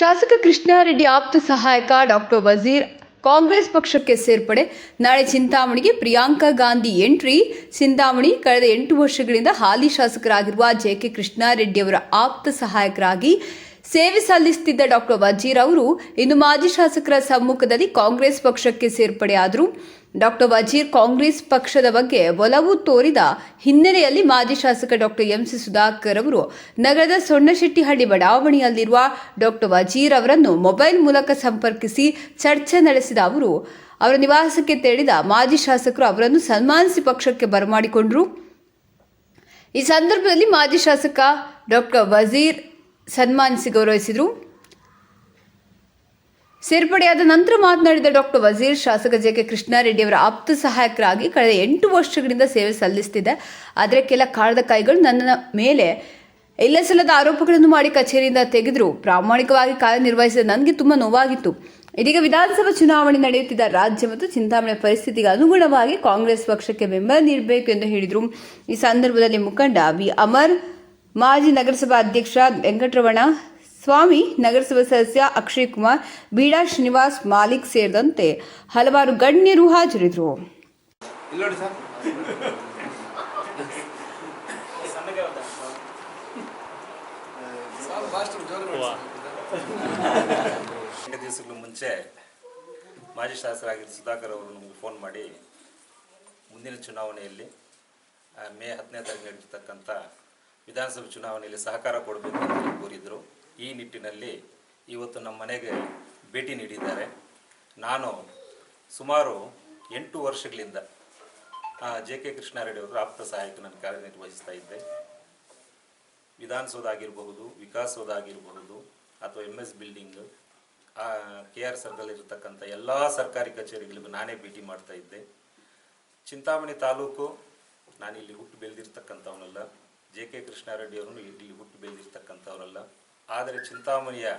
ಶಾಸಕ ಕೃಷ್ಣಾರೆಡ್ಡಿ ಆಪ್ತ ಸಹಾಯಕ ಡಾಕ್ಟರ್ ವಜೀರ್ ಕಾಂಗ್ರೆಸ್ ಪಕ್ಷಕ್ಕೆ ಸೇರ್ಪಡೆ. ನಾಳೆ ಚಿಂತಾಮಣಿಗೆ ಪ್ರಿಯಾಂಕಾ ಗಾಂಧಿ ಎಂಟ್ರಿ. ಚಿಂತಾಮಣಿ ಕಳೆದ ಎಂಟು ವರ್ಷಗಳಿಂದ ಹಾಲಿ ಶಾಸಕರಾಗಿರುವ ಜೆ ಕೆ ಕೃಷ್ಣಾರೆಡ್ಡಿ ಅವರ ಆಪ್ತ ಸಹಾಯಕರಾಗಿ ಸೇವೆ ಸಲ್ಲಿಸುತ್ತಿದ್ದ ಡಾಕ್ಟರ್ ವಜೀರ್ ಅವರು ಇಂದು ಮಾಜಿ ಶಾಸಕರ ಸಮ್ಮುಖದಲ್ಲಿ ಕಾಂಗ್ರೆಸ್ ಪಕ್ಷಕ್ಕೆ ಸೇರ್ಪಡೆಯಾದರು. ಡಾಕ್ಟರ್ ವಜೀರ್ ಕಾಂಗ್ರೆಸ್ ಪಕ್ಷದ ಬಗ್ಗೆ ಒಲವು ತೋರಿದ ಹಿನ್ನೆಲೆಯಲ್ಲಿ ಮಾಜಿ ಶಾಸಕ ಡಾಕ್ಟರ್ ಎಂಸಿ ಸುಧಾಕರ್ ಅವರು, ನಗರದ ಸೊಣ್ಣಶೆಟ್ಟಿಹಳ್ಳಿ ಬಡಾವಣೆಯಲ್ಲಿರುವ ಡಾಕ್ಟರ್ ವಜೀರ್ ಅವರನ್ನು ಮೊಬೈಲ್ ಮೂಲಕ ಸಂಪರ್ಕಿಸಿ ಚರ್ಚೆ ನಡೆಸಿದ ಅವರು, ಅವರ ನಿವಾಸಕ್ಕೆ ತೆರಳಿದ ಮಾಜಿ ಶಾಸಕರು ಅವರನ್ನು ಸನ್ಮಾನಿಸಿ ಪಕ್ಷಕ್ಕೆ ಬರಮಾಡಿಕೊಂಡರು. ಈ ಸಂದರ್ಭದಲ್ಲಿ ಮಾಜಿ ಶಾಸಕ ಡಾಕ್ಟರ್ ವಜೀರ್ ಸನ್ಮಾನಿಸಿ ಗೌರವಿಸಿದರು. ಸೇರ್ಪಡೆಯಾದ ನಂತರ ಮಾತನಾಡಿದ ಡಾಕ್ಟರ್ ವಜೀರ್ ಶಾಸಕ ಜೆ ಕೆ ಕೃಷ್ಣಾರೆಡ್ಡಿ ಅವರ ಆಪ್ತ ಸಹಾಯಕರಾಗಿ ಕಳೆದ ಎಂಟು ವರ್ಷಗಳಿಂದ ಸೇವೆ ಸಲ್ಲಿಸುತ್ತಿದ್ದೆ ಆದರೆ ಕೆಲ ಕಾಳದ ಕೈಗಳು ನನ್ನ ಮೇಲೆ ಎಲ್ಲ ಸಲದ ಆರೋಪಗಳನ್ನು ಮಾಡಿ ಕಚೇರಿಯಿಂದ ತೆಗೆದರು. ಪ್ರಾಮಾಣಿಕವಾಗಿ ಕಾರ್ಯನಿರ್ವಹಿಸಿದ ನನಗೆ ತುಂಬ ನೋವಾಗಿತ್ತು. ಇದೀಗ ವಿಧಾನಸಭಾ ಚುನಾವಣೆ ನಡೆಯುತ್ತಿದ್ದ ರಾಜ್ಯ ಮತ್ತು ಚಿಂತಾಮಣೆ ಪರಿಸ್ಥಿತಿಗೆ ಅನುಗುಣವಾಗಿ ಕಾಂಗ್ರೆಸ್ ಪಕ್ಷಕ್ಕೆ ಬೆಂಬಲ ನೀಡಬೇಕು ಎಂದು ಹೇಳಿದರು. ಈ ಸಂದರ್ಭದಲ್ಲಿ ಮುಖಂಡ ವಿ. ಅಮರ್, ಮಾಜಿ ನಗರಸಭಾ ಅಧ್ಯಕ್ಷ ವೆಂಕಟರಮಣ ಸ್ವಾಮಿ ನಗರಸಭೆ ಸದಸ್ಯ ಅಕ್ಷಯ್ ಕುಮಾರ್ ಬೀಡಾ ಶ್ರೀನಿವಾಸ್ ಮಾಲಿಕ್ ಸೇರಿದಂತೆ ಹಲವಾರು ಗಣ್ಯರು ಹಾಜರಿದ್ದರು. ದಿವಸಗಳ ಮುಂಚೆ ಮಾಜಿ ಶಾಸಕರಾಗಿದ್ದ ಸುಧಾಕರ್ ಅವರು ನಮಗೆ ಫೋನ್ ಮಾಡಿ ಮುಂದಿನ ಚುನಾವಣೆಯಲ್ಲಿ ಮೇ ಹತ್ತನೇ ತಾರೀಕು ನಡೀತಕ್ಕಂಥ ವಿಧಾನಸಭೆ ಚುನಾವಣೆಯಲ್ಲಿ ಸಹಕಾರ ಕೊಡಬೇಕು ಅಂತ ಕೋರಿದ್ರು. ಈ ನಿಟ್ಟಿನಲ್ಲಿ ಇವತ್ತು ನಮ್ಮ ಮನೆಗೆ ಭೇಟಿ ನೀಡಿದ್ದಾರೆ. ನಾನು ಸುಮಾರು ಎಂಟು ವರ್ಷಗಳಿಂದ ಜೆ ಕೆ ಕೃಷ್ಣಾರೆಡ್ಡಿ ಅವರು ಆಪ್ತ ಸಹಾಯಕನನ್ನು ಕಾರ್ಯನಿರ್ವಹಿಸ್ತಾ ಇದ್ದೆ. ವಿಧಾನಸೌಧ ಆಗಿರಬಹುದು ವಿಕಾಸಸೌಧ ಆಗಿರಬಹುದು ಅಥವಾ M S building K R ಸರ್ಕಲ್ಲಿರತಕ್ಕಂಥ ಎಲ್ಲ ಸರ್ಕಾರಿ ಕಚೇರಿಗಳಿಗೂ ನಾನೇ ಭೇಟಿ ಮಾಡ್ತಾ ಇದ್ದೆ. ಚಿಂತಾಮಣಿ ತಾಲೂಕು ನಾನು ಇಲ್ಲಿ ಹುಟ್ಟು ಬೆಳೆದಿರ್ತಕ್ಕಂಥವನಲ್ಲ. ಜೆ ಕೆ ಕೃಷ್ಣಾರೆಡ್ಡಿ ಅವರನ್ನು ಇಲ್ಲಿ ಹುಟ್ಟು ಬೆಳೆದಿರ್ತಕ್ಕಂಥವರಲ್ಲ. ಆದರೆ ಚಿಂತಾಮಣಿಯ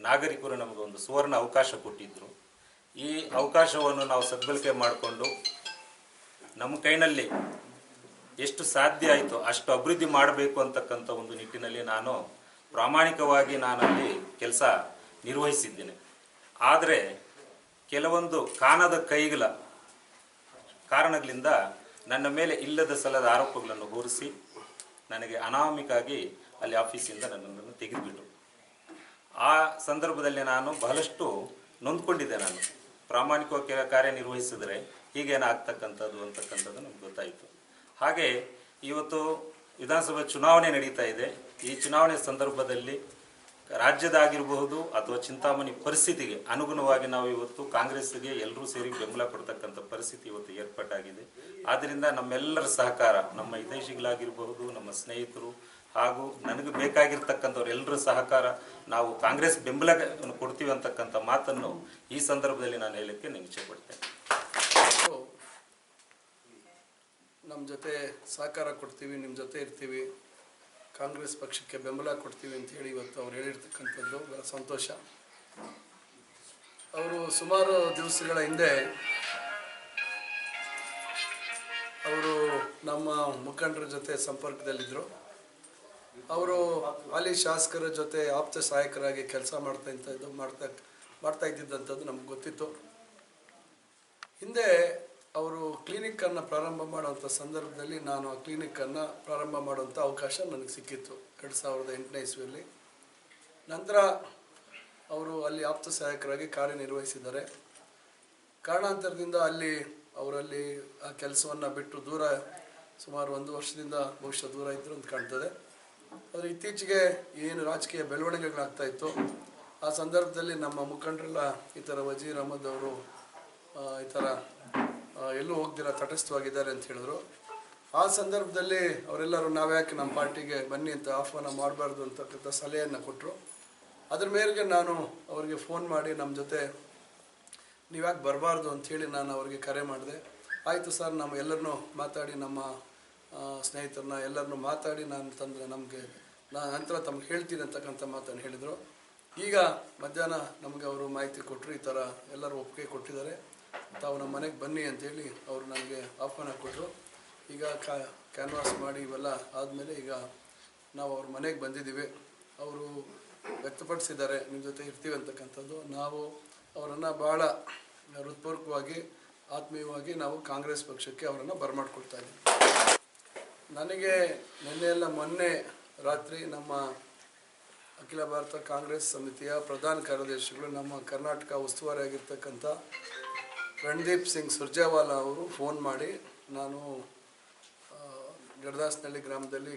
ನಾಗರಿಕರು ನಮಗೆ ಒಂದು ಸುವರ್ಣ ಅವಕಾಶ ಕೊಟ್ಟಿದ್ದರು ಈ ಅವಕಾಶವನ್ನು ನಾವು ಸದ್ಬಳಕೆ ಮಾಡಿಕೊಂಡು ನಮ್ಮ ಕೈನಲ್ಲಿ ಎಷ್ಟು ಸಾಧ್ಯ ಆಯಿತು ಅಷ್ಟು ಅಭಿವೃದ್ಧಿ ಮಾಡಬೇಕು ಅಂತಕ್ಕಂಥ ಒಂದು ನಿಟ್ಟಿನಲ್ಲಿ ನಾನು ಪ್ರಾಮಾಣಿಕವಾಗಿ ನಾನಲ್ಲಿ ಕೆಲಸ ನಿರ್ವಹಿಸಿದ್ದೇನೆ. ಆದರೆ ಕೆಲವೊಂದು ಕಾಣದ ಕೈಗಳ ಕಾರಣಗಳಿಂದ ನನ್ನ ಮೇಲೆ ಇಲ್ಲದ ಸಲದ ಆರೋಪಗಳನ್ನು ಹೊರಿಸಿ ನನಗೆ ಅನಾಮಿಕಾಗಿ ಅಲ್ಲಿ ಆಫೀಸಿಂದ ನನ್ನನ್ನು ತೆಗೆದುಬಿಟ್ಟು ಆ ಸಂದರ್ಭದಲ್ಲಿ ನಾನು ಬಹಳಷ್ಟು ನೊಂದ್ಕೊಂಡಿದ್ದೆ ನಾನು. ಪ್ರಾಮಾಣಿಕವಾಗಿ ಕಾರ್ಯನಿರ್ವಹಿಸಿದ್ರೆ ಹೀಗೇನ ಆಗ್ತಕ್ಕಂಥದ್ದು ಅಂತಕ್ಕಂಥದ್ದು ನಮ್ಗೆ ಗೊತ್ತಾಯಿತು. ಹಾಗೆ ಇವತ್ತು ವಿಧಾನಸಭೆ ಚುನಾವಣೆ ನಡೀತಾ ಇದೆ. ಈ ಚುನಾವಣೆ ಸಂದರ್ಭದಲ್ಲಿ ರಾಜ್ಯದಾಗಿರಬಹುದು ಅಥವಾ ಚಿಂತಾಮಣಿ ಪರಿಸ್ಥಿತಿಗೆ ಅನುಗುಣವಾಗಿ ನಾವು ಇವತ್ತು ಕಾಂಗ್ರೆಸ್ಗೆ ಎಲ್ಲರೂ ಸೇರಿ ಬೆಂಬಲ ಕೊಡ್ತಕ್ಕಂಥ ಪರಿಸ್ಥಿತಿ ಇವತ್ತು ಏರ್ಪಾಟಾಗಿದೆ ಆದ್ದರಿಂದ ನಮ್ಮೆಲ್ಲರ ಸಹಕಾರ, ನಮ್ಮ ಹಿತೈಷಿಗಳಾಗಿರಬಹುದು, ನಮ್ಮ ಸ್ನೇಹಿತರು ಹಾಗೂ ನನಗೆ ಬೇಕಾಗಿರ್ತಕ್ಕಂಥವ್ರು ಎಲ್ಲರೂ ಸಹಕಾರ, ನಾವು ಕಾಂಗ್ರೆಸ್ ಬೆಂಬಲ ಕೊಡ್ತೀವಿ ಅಂತಕ್ಕಂಥ ಮಾತನ್ನು ಈ ಸಂದರ್ಭದಲ್ಲಿ ನಾನು ಹೇಳಕ್ಕೆ ನಾನು ಇಚ್ಛೆ ಪಡ್ತೇನೆ ನಮ್ಮ ಜೊತೆ ಸಹಕಾರ ಕೊಡ್ತೀವಿ ನಿಮ್ಮ ಜೊತೆ ಇರ್ತೀವಿ, ಕಾಂಗ್ರೆಸ್ ಪಕ್ಷಕ್ಕೆ ಬೆಂಬಲ ಕೊಡ್ತೀವಿ ಅಂತ ಹೇಳಿ ಇವತ್ತು ಅವ್ರು ಹೇಳಿರ್ತಕ್ಕಂಥದ್ದು, ಬಹಳ ಸಂತೋಷ. ಅವರು ಸುಮಾರು ದಿವಸಗಳ ಹಿಂದೆ ಅವರು ನಮ್ಮ ಮುಖಂಡರ ಜೊತೆ ಸಂಪರ್ಕದಲ್ಲಿದ್ದರು ಅವರು ಹಾಲಿ ಶಾಸಕರ ಜೊತೆ ಆಪ್ತ ಸಹಾಯಕರಾಗಿ ಕೆಲಸ ಮಾಡ್ತಾ ಇದ್ದು ಮಾಡ್ತಾ ಮಾಡ್ತಾ ಇದ್ದಿದ್ದಂಥದ್ದು ನಮ್ಗೆ ಗೊತ್ತಿತ್ತು. ಹಿಂದೆ ಅವರು ಕ್ಲಿನಿಕ್ಕನ್ನು ಪ್ರಾರಂಭ ಮಾಡುವಂಥ ಸಂದರ್ಭದಲ್ಲಿ ನಾನು ಆ ಕ್ಲಿನಿಕ್ಕನ್ನು ಪ್ರಾರಂಭ ಮಾಡುವಂಥ ಅವಕಾಶ ನನಗೆ ಸಿಕ್ಕಿತ್ತು ಎರಡು ಸಾವಿರದ ಎಂಟನೇ ಇಸ್ವಿಯಲ್ಲಿ. ನಂತರ ಅವರು ಅಲ್ಲಿ ಆಪ್ತ ಸಹಾಯಕರಾಗಿ ಕಾರ್ಯನಿರ್ವಹಿಸಿದ್ದಾರೆ. ಕಾರಣಾಂತರದಿಂದ ಅಲ್ಲಿ ಅವರಲ್ಲಿ ಆ ಕೆಲಸವನ್ನು ಬಿಟ್ಟು ದೂರ ಸುಮಾರು ಒಂದು ವರ್ಷದಿಂದ ಬಹುಶಃ ದೂರ ಇದ್ದರು ಅಂತ ಕಾಣ್ತದೆ. ಆದರೆ ಇತ್ತೀಚೆಗೆ ಏನು ರಾಜಕೀಯ ಬೆಳವಣಿಗೆಗಳಾಗ್ತಾ ಇತ್ತು, ಆ ಸಂದರ್ಭದಲ್ಲಿ ನಮ್ಮ ಮುಖಂಡರೆಲ್ಲ ಈ ಥರ ವಜೀರ್ ಅಹಮದ್ ಅವರು ಈ ಥರ ಎಲ್ಲೂ ಹೋಗ್ದಿರ ತಟಸ್ಥವಾಗಿದ್ದಾರೆ ಅಂತ ಹೇಳಿದ್ರು. ಆ ಸಂದರ್ಭದಲ್ಲಿ ಅವರೆಲ್ಲರೂ ನಾವ್ಯಾಕೆ ನಮ್ಮ ಪಾರ್ಟಿಗೆ ಬನ್ನಿ ಅಂತ ಆಹ್ವಾನ ಮಾಡಬಾರ್ದು ಅಂತಕ್ಕಂಥ ಸಲಹೆಯನ್ನು ಕೊಟ್ಟರು ಅದ್ರ ಮೇರೆಗೆ ನಾನು ಅವರಿಗೆ ಫೋನ್ ಮಾಡಿ ನಮ್ಮ ಜೊತೆ, ನೀವ್ಯಾಕೆ ಬರಬಾರ್ದು ಅಂಥೇಳಿ ನಾನು ಅವರಿಗೆ ಕರೆ ಮಾಡಿದೆ. ಆಯಿತು ಸರ್, ನಮ್ಮ ಎಲ್ಲರನ್ನೂ ಮಾತಾಡಿ ನಮ್ಮ ಸ್ನೇಹಿತರನ್ನ ಎಲ್ಲರನ್ನೂ ಮಾತಾಡಿ ನಾನು ತಂದರೆ ನಮಗೆ, ನಾನು ನಂತರ ತಮ್ಗೆ ಹೇಳ್ತೀನಿ ಅಂತಕ್ಕಂಥ ಮಾತನ್ನು ಹೇಳಿದರು. ಈಗ ಮಧ್ಯಾಹ್ನ ನಮಗೆ ಅವರು ಮಾಹಿತಿ ಕೊಟ್ಟರು ಈ ಥರ ಎಲ್ಲರೂ ಒಪ್ಪಿಗೆ ಕೊಟ್ಟಿದ್ದಾರೆ. ತಾವು ನಮ್ಮ ಮನೆಗೆ ಬನ್ನಿ ಅಂತೇಳಿ ಅವರು ನನಗೆ ಆಹ್ವಾನ ಕೊಟ್ಟರು ಈಗ ಕ್ಯಾನ್ವಾಸ್ ಮಾಡಿ ಇವೆಲ್ಲ ಆದಮೇಲೆ ಈಗ ನಾವು ಅವ್ರ ಮನೆಗೆ ಬಂದಿದ್ದೀವಿ. ಅವರು ವ್ಯಕ್ತಪಡಿಸಿದ್ದಾರೆ, ನಿಮ್ಮ ಜೊತೆ ಇರ್ತೀವಿ ಅಂತಕ್ಕಂಥದ್ದು. ನಾವು ಅವರನ್ನು ಭಾಳ ಹೃತ್ಪೂರ್ವಕವಾಗಿ, ಆತ್ಮೀಯವಾಗಿ ನಾವು ಕಾಂಗ್ರೆಸ್ ಪಕ್ಷಕ್ಕೆ ಅವರನ್ನು ಬರಮಾಡಿಕೊಡ್ತಾ ಇದ್ದೀವಿ. ನನಗೆ ನಿನ್ನೆ ಎಲ್ಲ ಮೊನ್ನೆ ರಾತ್ರಿ ನಮ್ಮ ಅಖಿಲ ಭಾರತ ಕಾಂಗ್ರೆಸ್ ಸಮಿತಿಯ ಪ್ರಧಾನ ಕಾರ್ಯದರ್ಶಿಗಳು ನಮ್ಮ ಕರ್ನಾಟಕ ಉಸ್ತುವಾರಿ ಆಗಿರ್ತಕ್ಕಂಥ ರಣದೀಪ್ ಸಿಂಗ್ ಸುರ್ಜೇವಾಲಾ ಅವರು ಫೋನ್ ಮಾಡಿ ನಾನು ಗಡದಾಸ್ನಳ್ಳಿ ಗ್ರಾಮದಲ್ಲಿ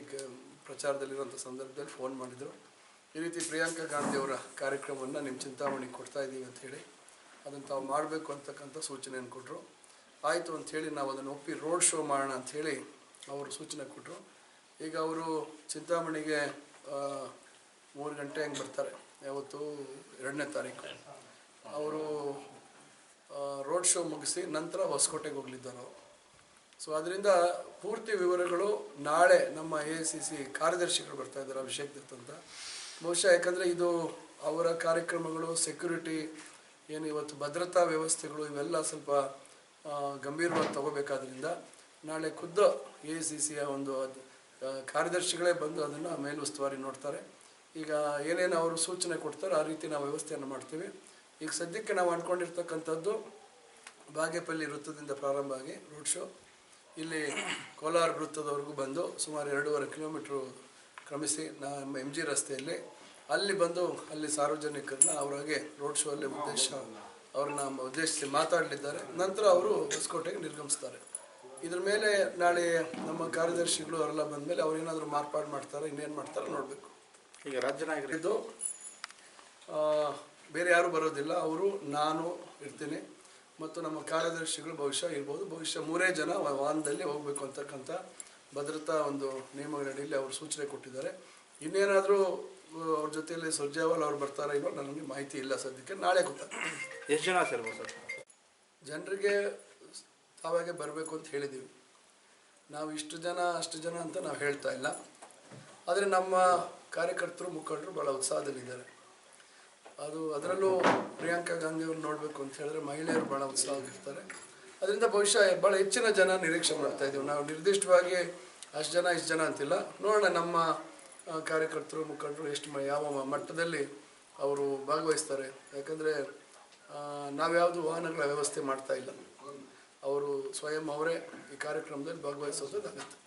ಪ್ರಚಾರದಲ್ಲಿರುವಂಥ ಸಂದರ್ಭದಲ್ಲಿ ಫೋನ್ ಮಾಡಿದರು. ಈ ರೀತಿ ಪ್ರಿಯಾಂಕಾ ಗಾಂಧಿ ಅವರ ಕಾರ್ಯಕ್ರಮವನ್ನು ನಿಮ್ಮ ಚಿಂತಾಮಣಿ ಕೊಡ್ತಾ ಇದ್ದೀವಿ ಅಂತ ಹೇಳಿ ಅದನ್ನು ತಾವು ಮಾಡಬೇಕು ಅಂತಕ್ಕಂಥ ಸೂಚನೆಯನ್ನು ಕೊಟ್ಟರು. ಆಯಿತು ಅಂಥೇಳಿ ನಾವು ಅದನ್ನು ಒಪ್ಪಿ ರೋಡ್ ಶೋ ಮಾಡೋಣ ಅಂಥೇಳಿ ಅವರು ಸೂಚನೆ ಕೊಟ್ಟರು. ಈಗ ಅವರು ಚಿಂತಾಮಣಿಗೆ ಮೂರು ಗಂಟೆ ಹಂಗೆ ಬರ್ತಾರೆ. ಯಾವತ್ತು? ಎರಡನೇ ತಾರೀಕು. ಅವರು ರೋಡ್ ಶೋ ಮುಗಿಸಿ ನಂತರ ಹೊಸಕೋಟೆಗೆ ಹೋಗ್ಲಿದ್ದಾರೆ ಅವರು. ಸೊ ಅದರಿಂದ ಪೂರ್ತಿ ವಿವರಗಳು ನಾಳೆ ನಮ್ಮ ಎ ಸಿ ಸಿ ಕಾರ್ಯದರ್ಶಿಗಳು ಬರ್ತಾ ಇದ್ದಾರೆ, ಅಭಿಷೇಕ್ ದತ್ ಅಂತ. ಬಹುಶಃ ಯಾಕಂದರೆ ಇದು ಅವರ ಕಾರ್ಯಕ್ರಮಗಳು ಸೆಕ್ಯುರಿಟಿ ಏನು ಇವತ್ತು ಭದ್ರತಾ ವ್ಯವಸ್ಥೆಗಳು ಇವೆಲ್ಲ ಸ್ವಲ್ಪ ಗಂಭೀರವಾಗಿ ತಗೋಬೇಕಾದ್ರಿಂದ ನಾಳೆ ಖುದ್ದು ಎ ಸಿ ಸಿಯ ಒಂದು ಕಾರ್ಯದರ್ಶಿಗಳೇ ಬಂದು ಅದನ್ನು ಮೇಲುಸ್ತುವಾರಿ ನೋಡ್ತಾರೆ. ಈಗ ಏನೇನು ಅವರು ಸೂಚನೆ ಕೊಡ್ತಾರೋ ಆ ರೀತಿ ನಾವು ವ್ಯವಸ್ಥೆಯನ್ನು ಮಾಡ್ತೀವಿ. ಈಗ ಸದ್ಯಕ್ಕೆ ನಾವು ಅಂದ್ಕೊಂಡಿರ್ತಕ್ಕಂಥದ್ದು ಬಾಗೇಪಲ್ಲಿ ವೃತ್ತದಿಂದ ಪ್ರಾರಂಭ ಆಗಿ ರೋಡ್ ಶೋ. ಇಲ್ಲಿ ಕೋಲಾರ ವೃತ್ತದವರೆಗೂ ಬಂದು ಸುಮಾರು ಎರಡೂವರೆ ಕಿಲೋಮೀಟ್ರು ಕ್ರಮಿಸಿ ನಮ್ಮ ಎಂ ಜಿ ರಸ್ತೆಯಲ್ಲಿ ಅಲ್ಲಿ ಬಂದು ಅಲ್ಲಿ ಸಾರ್ವಜನಿಕರನ್ನ ಅವರಾಗೆ ರೋಡ್ ಶೋ ಅಲ್ಲಿ ಉದ್ದೇಶ ಅವ್ರನ್ನ ಉದ್ದೇಶಿಸಿ ಮಾತಾಡಲಿದ್ದಾರೆ. ನಂತರ ಅವರು ಹೊಸಕೋಟೆಗೆ ನಿರ್ಗಮಿಸ್ತಾರೆ. ಇದ್ರ ಮೇಲೆ ನಾಳೆ ನಮ್ಮ ಕಾರ್ಯದರ್ಶಿಗಳು ಅವರೆಲ್ಲ ಬಂದಮೇಲೆ ಅವ್ರು ಏನಾದರೂ ಮಾರ್ಪಾಡು ಮಾಡ್ತಾರೆ ಇನ್ನೇನು ಮಾಡ್ತಾರೆ ನೋಡಬೇಕು. ಈಗ ರಾಜ್ಯ ನಾಯಕರು. ಆ, ಬೇರೆ ಯಾರು ಬರೋದಿಲ್ಲ ಅವರು ನಾನು ಇರ್ತೀನಿ ಮತ್ತು ನಮ್ಮ ಕಾರ್ಯದರ್ಶಿಗಳು ಬಹುಶಃ ಇರ್ಬೋದು. ಬಹುಶಃ ಮೂರೇ ಜನ ವಾಹನದಲ್ಲಿ ಹೋಗಬೇಕು ಅಂತಕ್ಕಂಥ ಭದ್ರತಾ ಒಂದು ನಿಯಮಗಳಡಿಯಲ್ಲಿ ಅವರು ಸೂಚನೆ ಕೊಟ್ಟಿದ್ದಾರೆ. ಇನ್ನೇನಾದರೂ ಅವ್ರ ಜೊತೆಯಲ್ಲಿ ಸುರ್ಜೇವಾಲ್ ಅವ್ರು ಬರ್ತಾರಾ ಇಲ್ವೋ ನನಗೆ ಮಾಹಿತಿ ಇಲ್ಲ ಸದ್ಯಕ್ಕೆ. ನಾಳೆ ಗೊತ್ತಾಗ್ತದೆ. ಎಷ್ಟು ಜನ ಸೇರ್ಬೋದು ಸರ್? ಜನರಿಗೆ ತಾವಾಗೆ ಬರಬೇಕು ಅಂತ ಹೇಳಿದ್ದೀವಿ ನಾವು ಇಷ್ಟು ಜನ, ಅಷ್ಟು ಜನ ಅಂತ ನಾವು ಹೇಳ್ತಾ ಇಲ್ಲ. ಆದರೆ ನಮ್ಮ ಕಾರ್ಯಕರ್ತರು, ಮುಖಂಡರು ಭಾಳ ಉತ್ಸಾಹದಲ್ಲಿದ್ದಾರೆ. ಅದು ಅದರಲ್ಲೂ ಪ್ರಿಯಾಂಕಾ ಗಾಂಧಿಯವ್ರು ನೋಡಬೇಕು ಅಂತ ಹೇಳಿದ್ರೆ ಮಹಿಳೆಯರು ಭಾಳ ಉತ್ಸಾಹವಾಗಿರ್ತಾರೆ ಅದರಿಂದ ಬಹುಶಃ ಭಾಳ ಹೆಚ್ಚಿನ ಜನ ನಿರೀಕ್ಷೆ ಮಾಡ್ತಾ ಇದ್ದೀವಿ. ನಾವು ನಿರ್ದಿಷ್ಟವಾಗಿ ಅಷ್ಟು ಜನ, ಇಷ್ಟು ಜನ ಅಂತಿಲ್ಲ. ನೋಡೋಣ ನಮ್ಮ ಕಾರ್ಯಕರ್ತರು, ಮುಖಂಡರು ಎಷ್ಟು ಯಾವ ಮಟ್ಟದಲ್ಲಿ ಅವರು ಭಾಗವಹಿಸ್ತಾರೆ. ಯಾಕಂದರೆ ನಾವ್ಯಾವುದು ವಾಹನಗಳ ವ್ಯವಸ್ಥೆ ಮಾಡ್ತಾ ಇಲ್ಲ. ಅವರು ಸ್ವಯಂ ಅವರೇ ಈ ಕಾರ್ಯಕ್ರಮದಲ್ಲಿ ಭಾಗವಹಿಸೋದಾಗುತ್ತೆ